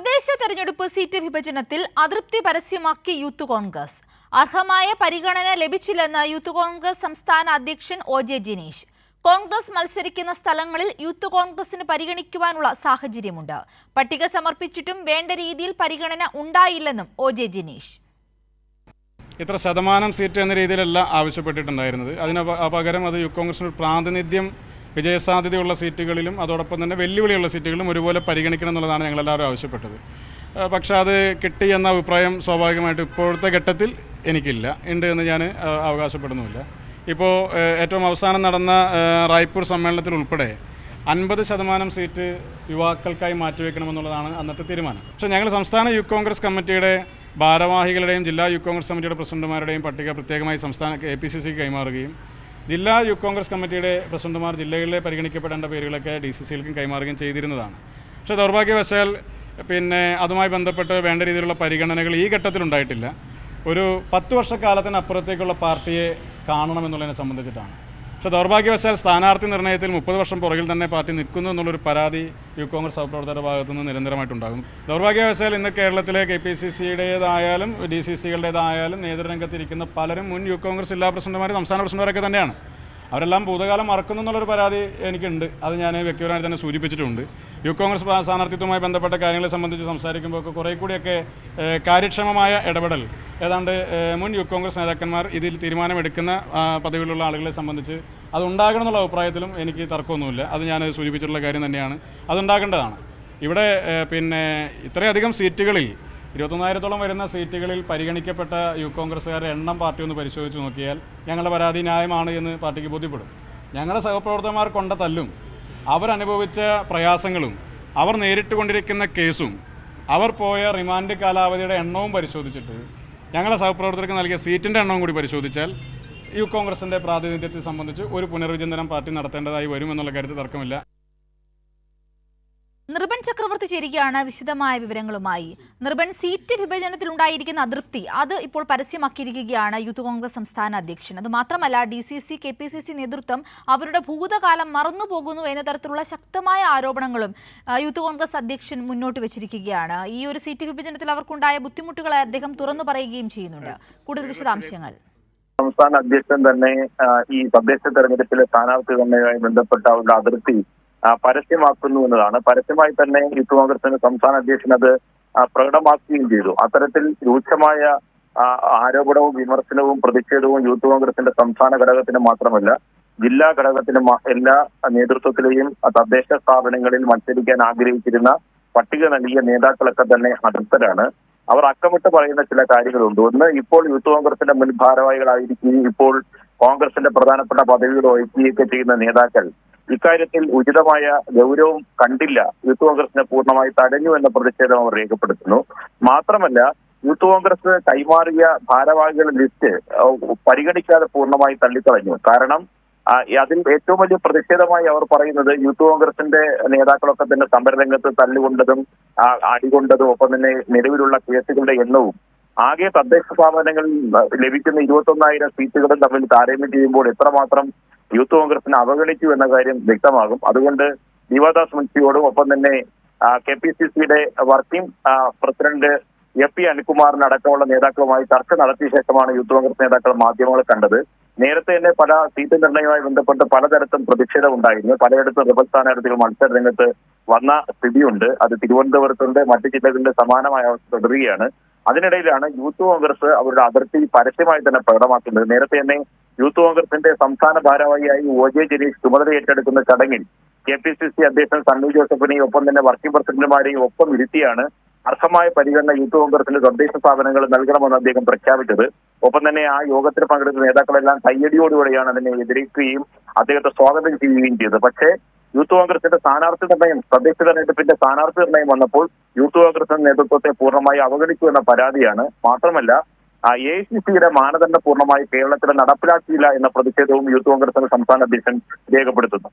തദ്ദേശ തെരഞ്ഞെടുപ്പ് സീറ്റ് വിഭജനത്തിൽ അതൃപ്തി പരസ്യമാക്കി യൂത്ത് കോൺഗ്രസ്. അർഹമായ പരിഗണന ലഭിച്ചില്ലെന്ന് യൂത്ത് കോൺഗ്രസ് സംസ്ഥാന അധ്യക്ഷൻ ഒ ജെ ജിനീഷ്. കോൺഗ്രസ് മത്സരിക്കുന്ന സ്ഥലങ്ങളിൽ യൂത്ത് കോൺഗ്രസിന് പരിഗണിക്കുവാനുള്ള സാഹചര്യമുണ്ട്. പട്ടിക സമർപ്പിച്ചിട്ടും വേണ്ട രീതിയിൽ പരിഗണന ഉണ്ടായില്ലെന്നും ഒ ജെ ജിനീഷ്. ഇത്ര ശതമാനം സീറ്റ് എന്ന രീതിയിലല്ല ആവശ്യപ്പെട്ടിട്ടുണ്ടായിരുന്നത്. അതിന് പകരം അത് യുവ കോൺഗ്രസിന് പ്രാതിനിധ്യം വിജയസാധ്യതയുള്ള സീറ്റുകളിലും അതോടൊപ്പം തന്നെ വെല്ലുവിളിയുള്ള സീറ്റുകളിലും ഒരുപോലെ പരിഗണിക്കണം എന്നുള്ളതാണ് ഞങ്ങളെല്ലാവരും ആവശ്യപ്പെട്ടത്. പക്ഷെ അത് കിട്ടി എന്ന അഭിപ്രായം സ്വാഭാവികമായിട്ട് ഇപ്പോഴത്തെ ഘട്ടത്തിൽ എനിക്കില്ല. ഉണ്ട് എന്ന് ഞാൻ അവകാശപ്പെടുന്നുമില്ല. ഇപ്പോൾ ഏറ്റവും അവസാനം നടന്ന റായ്പൂർ സമ്മേളനത്തിൽ ഉൾപ്പെടെ അൻപത് ശതമാനം സീറ്റ് യുവാക്കൾക്കായി മാറ്റിവെക്കണമെന്നുള്ളതാണ് അന്നത്തെ തീരുമാനം. പക്ഷേ ഞങ്ങൾ സംസ്ഥാന യൂത്ത് കോൺഗ്രസ് കമ്മിറ്റിയുടെ ഭാരവാഹികളുടെയും ജില്ലാ യൂത്ത് കോൺഗ്രസ് കമ്മിറ്റിയുടെ പ്രസിഡന്റുമാരുടെയും പട്ടിക പ്രത്യേകമായി സംസ്ഥാന എ പി സി സിക്ക് കൈമാറുകയും ജില്ലാ യൂത്ത് കോൺഗ്രസ് കമ്മിറ്റിയുടെ പ്രസിഡന്റുമാർ ജില്ലകളിലെ പരിഗണിക്കപ്പെടേണ്ട പേരുകളൊക്കെ ഡി സി സികൾക്കും കൈമാറുകയും ചെയ്തിരുന്നതാണ്. പക്ഷേ ദൗർഭാഗ്യവശാൽ പിന്നെ അതുമായി ബന്ധപ്പെട്ട് വേണ്ട രീതിയിലുള്ള പരിഗണനകൾ ഈ ഘട്ടത്തിലുണ്ടായിട്ടില്ല. ഒരു പത്ത് വർഷക്കാലത്തിനപ്പുറത്തേക്കുള്ള പാർട്ടിയെ കാണണമെന്നുള്ളതിനെ സംബന്ധിച്ചിട്ടാണ്. പക്ഷേ ദൗർഭാഗ്യവശാൽ സ്ഥാനാർത്ഥി നിർണയത്തിൽ മുപ്പത് വർഷം പുറകിൽ തന്നെ പാർട്ടി നിൽക്കുന്നു എന്നുള്ളൊരു പരാതി യു കോൺഗ്രസ് സഹപ്രവർത്തകരുടെ ഭാഗത്തു നിന്ന് നിരന്തരമായിട്ടുണ്ടാകും. ദൗർഭാഗ്യവശാൽ ഇന്ന് കേരളത്തിലെ കെ പി സി സിയുടേതായാലും ഡി സി സികളുടേതായാലും നേതൃരംഗത്തിരിക്കുന്ന പലരും മുൻ യു കോൺഗ്രസ് ജില്ലാ പ്രസിഡന്റുമാരും സംസ്ഥാന പ്രസിഡന്റുമാരൊക്കെ തന്നെയാണ്. അവരെല്ലാം ഭൂതകാലം മറക്കുന്നു എന്നുള്ളൊരു പരാതി എനിക്കുണ്ട്. അത് ഞാൻ വ്യക്തിപരമായി തന്നെ സൂചിപ്പിച്ചിട്ടുണ്ട്. യു കോൺഗ്രസ് സ്ഥാനാർത്ഥിത്വമായി ബന്ധപ്പെട്ട കാര്യങ്ങളെ സംബന്ധിച്ച് സംസാരിക്കുമ്പോൾ ഒക്കെ കുറേ കൂടിയൊക്കെ കാര്യക്ഷമമായ ഇടപെടൽ. ഏതാണ്ട് മുൻ യു കോൺഗ്രസ് നേതാക്കന്മാർ ഇതിൽ തീരുമാനമെടുക്കുന്ന പദവിയിലുള്ള ആളുകളെ സംബന്ധിച്ച് അതുണ്ടാകണം എന്നുള്ള അഭിപ്രായത്തിലും എനിക്ക് തർക്കമൊന്നുമില്ല. അത് ഞാൻ സൂചിപ്പിച്ചിട്ടുള്ള കാര്യം തന്നെയാണ്. അതുണ്ടാകേണ്ടതാണ്. ഇവിടെ പിന്നെ ഇത്രയധികം സീറ്റുകളിൽ ഇരുപത്തൊന്നായിരത്തോളം വരുന്ന സീറ്റുകളിൽ പരിഗണിക്കപ്പെട്ട യൂത്ത് കോൺഗ്രസ്സുകാരുടെ എണ്ണം പാർട്ടി ഒന്ന് പരിശോധിച്ച് നോക്കിയാൽ ഞങ്ങളുടെ പരാതി ന്യായമാണ് എന്ന് പാർട്ടിക്ക് ബോധ്യപ്പെടും. ഞങ്ങളുടെ സഹപ്രവർത്തകന്മാർ കൊണ്ട തല്ലും അവരനുഭവിച്ച പ്രയാസങ്ങളും അവർ നേരിട്ട് കൊണ്ടിരിക്കുന്ന കേസും അവർ പോയ റിമാൻഡ് കാലാവധിയുടെ എണ്ണവും പരിശോധിച്ചിട്ട് ഞങ്ങളുടെ സഹപ്രവർത്തകർക്ക് നൽകിയ സീറ്റിന്റെ എണ്ണവും കൂടി പരിശോധിച്ചാൽ യൂത്ത് കോൺഗ്രസിന്റെ പ്രാതിനിധ്യത്തെ സംബന്ധിച്ച് ഒരു പുനർവിചിന്തനം പാർട്ടി നടത്തേണ്ടതായി വരുമെന്നുള്ള കാര്യത്തിൽ തർക്കമില്ല. നിർബൻ ചക്രവർത്തി ചേരുകയാണ് വിശദമായ വിവരങ്ങളുമായി. നിർബൻ സീറ്റ് വിഭജനത്തിൽ ഉണ്ടായിരിക്കുന്ന അതൃപ്തി അത് ഇപ്പോൾ പരസ്യമാക്കിയിരിക്കുകയാണ് യൂത്ത് കോൺഗ്രസ് സംസ്ഥാന അധ്യക്ഷൻ. അത് മാത്രമല്ല D C C K P C C നേതൃത്വം അവരുടെ ഭൂതകാലം മറന്നുപോകുന്നു എന്ന തരത്തിലുള്ള ശക്തമായ ആരോപണങ്ങളും യൂത്ത് കോൺഗ്രസ് അധ്യക്ഷൻ മുന്നോട്ട് വെച്ചിരിക്കുകയാണ്. ഈ ഒരു സീറ്റ് വിഭജനത്തിൽ അവർക്കുണ്ടായ ബുദ്ധിമുട്ടുകളെ അദ്ദേഹം തുറന്നു പറയുകയും ചെയ്യുന്നുണ്ട്. കൂടുതൽ വിശദാംശങ്ങൾ. സംസ്ഥാന അധ്യക്ഷൻ തന്നെ ഈ തദ്ദേശ തെരഞ്ഞെടുപ്പിലെ സ്ഥാനാർത്ഥി തന്നെയുമായി ബന്ധപ്പെട്ട അവരുടെ അതിർത്തി പരസ്യമാക്കുന്നു എന്നതാണ്. പരസ്യമായി തന്നെ യൂത്ത് കോൺഗ്രസിന്റെ സംസ്ഥാന അധ്യക്ഷൻ അത് പ്രകടമാക്കുകയും ചെയ്തു. അത്തരത്തിൽ രൂക്ഷമായ ആരോപണവും വിമർശനവും പ്രതിഷേധവും യൂത്ത് കോൺഗ്രസിന്റെ സംസ്ഥാന ഘടകത്തിന് മാത്രമല്ല ജില്ലാ ഘടകത്തിന് എല്ലാ നേതൃത്വത്തിലെയും തദ്ദേശ സ്ഥാപനങ്ങളിൽ മത്സരിക്കാൻ ആഗ്രഹിച്ചിരുന്ന പട്ടിക നൽകിയ നേതാക്കളൊക്കെ തന്നെ അതൃപ്തരാണ് അവർ അക്കമിട്ട് പറയുന്ന ചില കാര്യങ്ങളുണ്ട്. ഒന്ന് ഇപ്പോൾ യൂത്ത് കോൺഗ്രസിന്റെ മുൻ ഭാരവാഹികളായിരിക്കുകയും ഇപ്പോൾ കോൺഗ്രസിന്റെ പ്രധാനപ്പെട്ട പദവികൾ വഹിക്കുകയൊക്കെ ചെയ്യുന്ന നേതാക്കൾ ഇക്കാര്യത്തിൽ ഉചിതമായ ഗൗരവം കണ്ടില്ല. യൂത്ത് കോൺഗ്രസിനെ പൂർണമായി തടഞ്ഞു എന്ന പ്രതിഷേധം അവർ രേഖപ്പെടുത്തുന്നു. മാത്രമല്ല യൂത്ത് കോൺഗ്രസ് കൈമാറിയ ഭാരവാഹികളുടെ ലിസ്റ്റ് പരിഗണിക്കാതെ പൂർണമായി തള്ളിക്കളഞ്ഞു. കാരണം അതിൽ ഏറ്റവും വലിയ പ്രതിഷേധമായി അവർ പറയുന്നത് യൂത്ത് കോൺഗ്രസിന്റെ നേതാക്കളൊക്കെ തന്നെ സമരരംഗത്ത് തല്ലുകൊണ്ടതും അടികൊണ്ടതും ഒപ്പം തന്നെ നിലവിലുള്ള കേസുകളുടെ എണ്ണവും ആകെ തദ്ദേശ സ്ഥാപനങ്ങളിൽ ലഭിക്കുന്ന ഇരുപത്തൊന്നായിരം സീറ്റുകളും തമ്മിൽ താരതമ്യം ചെയ്യുമ്പോൾ എത്രമാത്രം യൂത്ത് കോൺഗ്രസിനെ അവഗണിച്ചു എന്ന കാര്യം വ്യക്തമാകും. അതുകൊണ്ട് ദിവാദാസ് മുൻസിയോടും ഒപ്പം തന്നെ കെ പി സി സിയുടെ വർക്കിംഗ് പ്രസിഡന്റ് എ പി അനുകുമാറിന് അടക്കമുള്ള നേതാക്കളുമായി ചർച്ച നടത്തിയ ശേഷമാണ് യൂത്ത് കോൺഗ്രസ് നേതാക്കൾ മാധ്യമങ്ങളെ കണ്ടത്. നേരത്തെ തന്നെ പല സീറ്റ് നിർണയവുമായി ബന്ധപ്പെട്ട് പലതരത്തും പ്രതിഷേധം ഉണ്ടായിരുന്നു. പലയിടത്തും റിബൽ സ്ഥാനാർത്ഥികൾ മത്സര രംഗത്ത് വന്ന സ്ഥിതിയുണ്ട്. അത് തിരുവനന്തപുരത്തുണ്ട് മറ്റു ജില്ലകളിലെ സമാനമായ അവസ്ഥ തുടരുകയാണ്. അതിനിടയിലാണ് യൂത്ത് കോൺഗ്രസ് അവരുടെ അതിർത്തി പരസ്യമായി തന്നെ പ്രകടമാക്കുന്നത്. നേരത്തെ തന്നെ യൂത്ത് കോൺഗ്രസിന്റെ സംസ്ഥാന ഭാരവാഹിയായി ഒ ജെ ജനീഷ് ചുമതല ഏറ്റെടുക്കുന്ന ചടങ്ങിൽ കെ പി സി സി അധ്യക്ഷൻ സണ്ണി ജോസഫിനെയും ഒപ്പം തന്നെ വർക്കിംഗ് പ്രസിഡന്റുമാരെയും ഒപ്പം ഇരുത്തിയാണ് അർഹമായ പരിഗണന യൂത്ത് കോൺഗ്രസിന്റെ തദ്ദേശ സ്ഥാപനങ്ങൾ നൽകണമെന്ന് അദ്ദേഹം പ്രഖ്യാപിച്ചത്. ഒപ്പം തന്നെ ആ യോഗത്തിൽ പങ്കെടുത്ത നേതാക്കളെല്ലാം കയ്യടിയോടുകൂടെയാണ് അതിനെ എതിരിക്കുകയും അദ്ദേഹത്തെ സ്വാഗതം ചെയ്യുകയും ചെയ്തത്. പക്ഷേ യൂത്ത് കോൺഗ്രസിന്റെ സ്ഥാനാർത്ഥി നിർണയം തദ്ദേശ തെരഞ്ഞെടുപ്പിന്റെ സ്ഥാനാർത്ഥി നിർണയം വന്നപ്പോൾ യൂത്ത് കോൺഗ്രസിന്റെ നേതൃത്വത്തെ പൂർണമായി അവഗണിച്ചു എന്ന പരാതിയാണ്. മാത്രമല്ല എ സി സിയുടെ മാനദണ്ഡം പൂർണമായി കേരളത്തിൽ നടപ്പിലാക്കിയില്ല എന്ന പ്രതിഷേധവും യൂത്ത് കോൺഗ്രസിന്റെ സംസ്ഥാന അധ്യക്ഷൻ രേഖപ്പെടുത്തുന്നു.